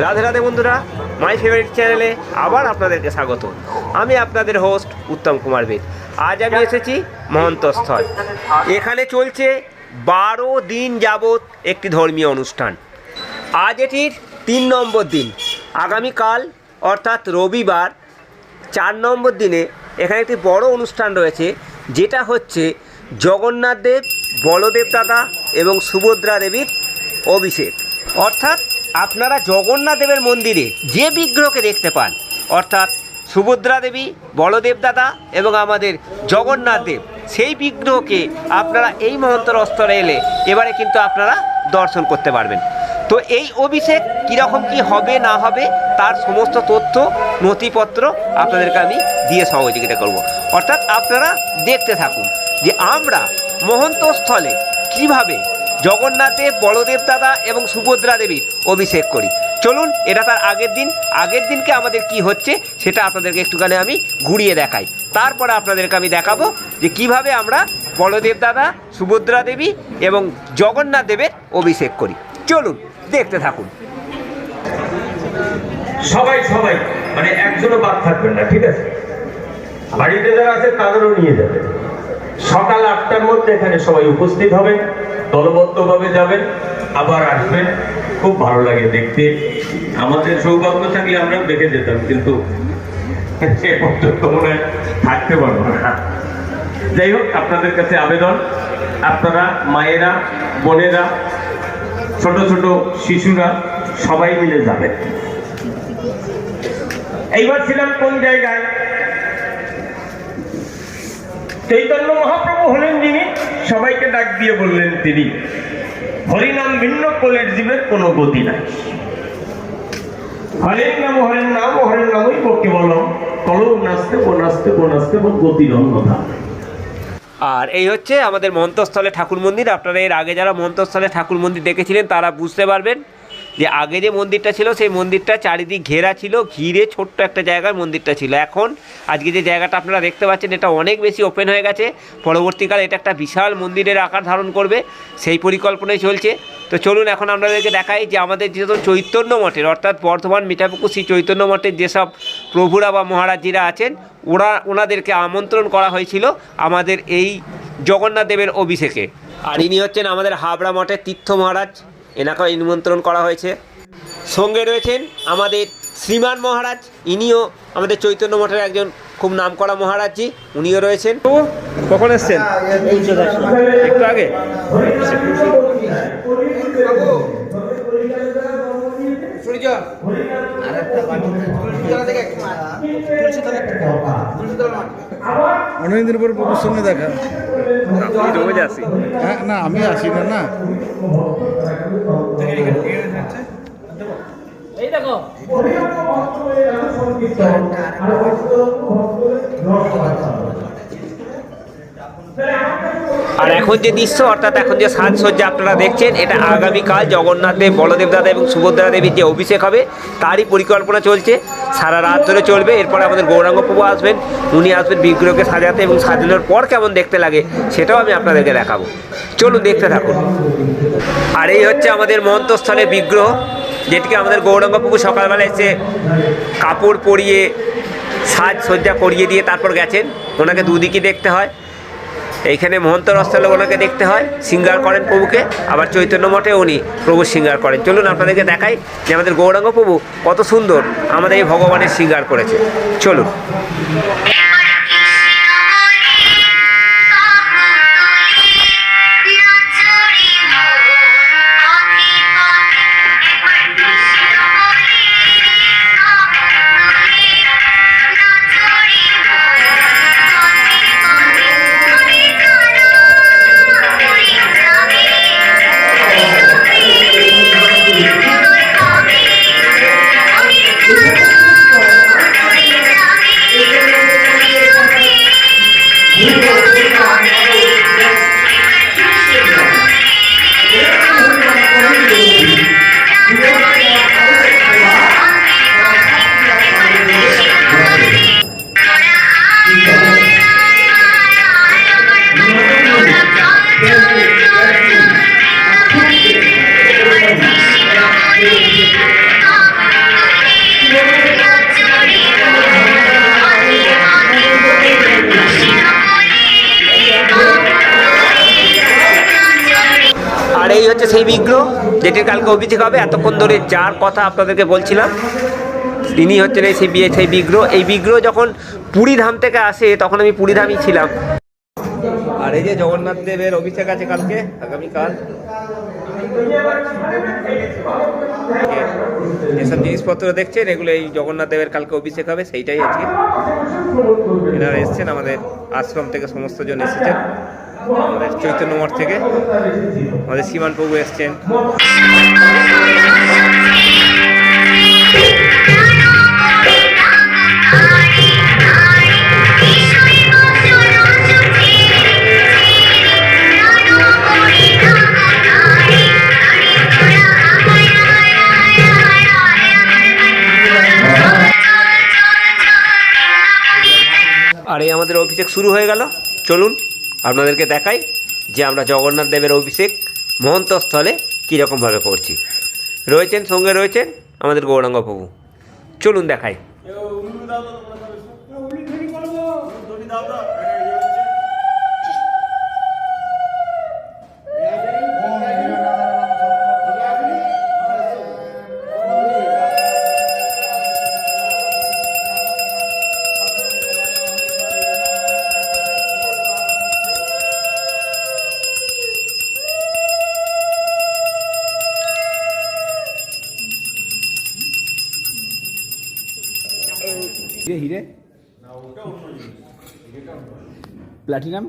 রাধে রাধে বন্ধুরা my favourite চ্যানেলে আবার আপনাদেরকে স্বাগত। আমি আপনাদের হোস্ট উত্তম কুমার বেদ। আজ আমি এসেছি মহন্তস্থল এখানে চলছে বারো দিন যাবৎ একটি ধর্মীয় অনুষ্ঠান। আজ এটির তিন নম্বর দিন। আগামীকাল, অর্থাৎ রবিবার, চার নম্বর দিনে এখানে একটি বড় অনুষ্ঠান রয়েছে, যেটা হচ্ছে জগন্নাথ দেব, বলদেব দাদা এবং সুভদ্রা দেবীর অভিষেক। অর্থাৎ আপনারা জগন্নাথ দেবের মন্দিরে যে বিগ্রহকে দেখতে পান, অর্থাৎ সুভদ্রা দেবী, বলদেব দাদা এবং আমাদের জগন্নাথ দেব, সেই বিগ্রহকে আপনারা এই মহন্তর স্তরে এলে এবারে কিন্তু আপনারা দর্শন করতে পারবেন। তো এই অভিষেক কীরকম কি হবে, না হবে, তার সমস্ত তথ্য, নথিপত্র আপনাদেরকে আমি দিয়ে সহযোগিতা করব। অর্থাৎ আপনারা দেখতে থাকুন যে আমরা মহন্তস্থলে কীভাবে জগন্নাথ দেব বলদেব দাদা এবং সুভদ্রা দেবীর অভিষেক করি। চলুন, এটা তার আগের দিন। আগের দিনকে আমাদের কি হচ্ছে সেটা আপনাদেরকে একটুখানি আমি ঘুরিয়ে দেখাই। তারপরে আপনাদেরকে আমি দেখাবো যে কীভাবে আমরা বলদেব দাদা, সুভদ্রা দেবী এবং জগন্নাথ দেবের অভিষেক করি। চলুন, দেখতে থাকুন। সবাই সবাই মানে একজনও বাদ থাকবেন না, ঠিক আছে? বাড়িতে যারা আছে, তাদেরও নিয়ে যাবেন। সকাল আটটার মধ্যে এখানে সবাই উপস্থিত হবেন দলবদ্ধভাবে যাবেন, আবার আসবেন। খুব ভালো লাগে দেখতে। আমাদের সৌভাগ্য থাকলে আমরা দেখে যেতাম, কিন্তু সে পর্যন্ত মনে থাকতে পারব না। যাই হোক, আপনাদের কাছে আবেদন। আপনারা, মায়েরা, বোনেরা, ছোট ছোট শিশুরা, সবাই মিলে যাবেন। এইবার ছিলাম কোন জায়গায়? চৈতন্য মহাপ্রভু হলেন ডাক দিয়ে বললেন তিনি, হরিনাম ভিন্ন কোলের জীবের কোনো গতি নাই। হরেন নাম হরেন নাম হরেন নামই পক্ষে বলো কলম নাচতে ও নাচতে ও নাচতে ও গতি কথা আর এই হচ্ছে আমাদের মন্তস্থলে ঠাকুর মন্দির। আপনারা এর আগে যারা মন্তস্থলে ঠাকুর মন্দির দেখেছিলেন, তারা বুঝতে পারবেন যে আগে যে মন্দিরটা ছিল, সেই মন্দিরটা চারিদিক ঘেরা ছিল, ঘিরে ছোট্ট একটা জায়গায় মন্দিরটা ছিল। এখন আজকে যে জায়গাটা আপনারা দেখতে পাচ্ছেন, এটা অনেক বেশি ওপেন হয়ে গেছে। পরবর্তীকালে এটা একটা বিশাল মন্দিরের আকার ধারণ করবে, সেই পরিকল্পনাই চলছে। তো চলুন এখন আপনাদেরকে দেখাই যে আমাদের যেসব চৈতন্য মঠের, অর্থাৎ বর্ধমান মিঠাপুকুর, শ্রী চৈতন্য মঠের যেসব প্রভুরা বা মহারাজজিরা আছেন, ওরা, ওনাদেরকে আমন্ত্রণ করা হয়েছিল আমাদের এই জগন্নাথ দেবের অভিষেকে। আর ইনি হচ্ছেন আমাদের হাবড়া মঠের তীর্থ মহারাজ। এনাকেও নিমন্ত্রণ করা হয়েছে। সঙ্গে রয়েছেন আমাদের শ্রীমান মহারাজ ইনিও আমাদের চৈতন্য মঠের একজন খুব নাম করা মহারাজজি উনিও রয়েছেন। কখন এসছেন? একটু আগে। অনেকদিন পর প্রভুর সঙ্গে দেখা। হ্যাঁ না আমি আসি না না। আর এখন যে দৃশ্য, অর্থাৎ এখন যে সাজসজ্জা আপনারা দেখছেন, এটা আগামীকাল জগন্নাথ দেব, বলদেব দাদা এবং সুভদ্রা দেবীর যে অভিষেক হবে, তারই পরিকল্পনা চলছে। সারা রাত ধরে চলবে। এরপর আমাদের গৌরাঙ্গ প্রভু আসবেন, উনি আসবেন বিগ্রহকে সাজাতে এবং সাজানোর পর কেমন দেখতে লাগে, সেটাও আমি আপনাদেরকে দেখাবো। চলুন দেখতে থাকুন। আর এই হচ্ছে আমাদের মন্তস্থলের বিগ্রহ, যেটিকে আমাদের গৌরাঙ্গ প্রভু সকালবেলা এসে কাপড় পরিয়ে সাজ সজ্জা করিয়ে দিয়ে তারপর গেছেন। ওনাকে দুদিকে দেখতে হয়। এইখানে মহন্ত রস্থলে ওনাকে দেখতে হয়, সিঙ্গার করেন প্রভুকে, আবার চৈতন্য মঠে উনি প্রভু সিঙ্গার করেন। চলুন আপনাদেরকে দেখাই যে আমাদের গৌরাঙ্গ প্রভু কত সুন্দর আমাদের এই ভগবানের সিঙ্গার করেছে। চলুন। সেই বিগ্রহ যেটির কালকে অভিষেক হবে, এতক্ষণ ধরে যার কথা আপনাদেরকে বলছিলাম, তিনি হচ্ছেন এই সেই সেই বিগ্রহ। এই বিগ্রহ যখন পুরী ধাম থেকে আসে, তখন আমি পুরী ধামই ছিলাম। আর এই যে জগন্নাথ দেবের অভিষেক আছে কালকে, আগামীকাল। যেসব জিনিসপত্র দেখছেন, এগুলো এই জগন্নাথ দেবের কালকে অভিষেক হবে, সেইটাই আজকে। এনারা এসছেন, আমাদের আশ্রম থেকে সমস্ত জন এসেছেন। আমাদের চৈতন্য মঠ থেকে আমাদের সীমান প্রভু এসছেন। আর এই আমাদের অভিষেক শুরু হয়ে গেল। চলুন। আপনাদেরকে দেখাই যে আমরা জগন্নাথ দেবের অভিষেক মহন্তস্থলে কীরকমভাবে করছি। রয়েছেন সঙ্গে রয়েছেন আমাদের গৌরাঙ্গ প্রভু। চলুন দেখাই। হিরে হিরে? প্লাটিনাম?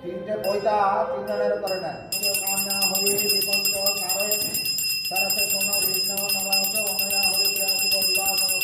তিনটে পয়সা তিনজনের করে না কামনা হবে দিগন্ত নারায়ণ সারাতে সোন কৃষ্ণ নবায়ত অনয়া বিবাহ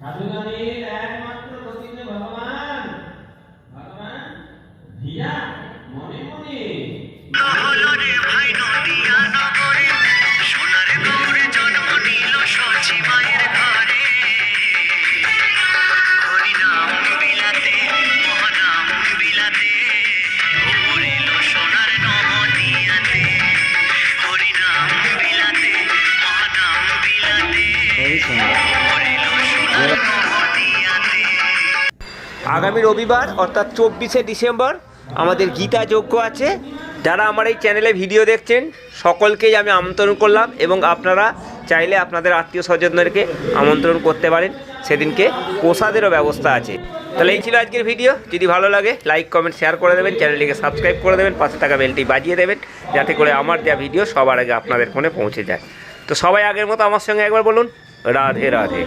সাধুগানের আগামী রবিবার, অর্থাৎ চব্বিশে ডিসেম্বর, আমাদের গীতা যজ্ঞ আছে। যারা আমার এই চ্যানেলে ভিডিও দেখছেন, সকলকেই আমি আমন্ত্রণ করলাম এবং আপনারা চাইলে আপনাদের আত্মীয় স্বজনদেরকে আমন্ত্রণ করতে পারেন। সেদিনকে প্রসাদেরও ব্যবস্থা আছে। তাহলে এই ছিল আজকের ভিডিও। যদি ভালো লাগে, লাইক, কমেন্ট, শেয়ার করে দেবেন, চ্যানেলটিকে সাবস্ক্রাইব করে দেবেন, পাশে থাকা বেলটি বাজিয়ে দেবেন, যাতে করে আমার দেওয়া ভিডিও সবার আগে আপনাদের ফোনে পৌঁছে যায়। তো সবাই আগের মতো আমার সঙ্গে একবার বলুন, রাধে রাধে।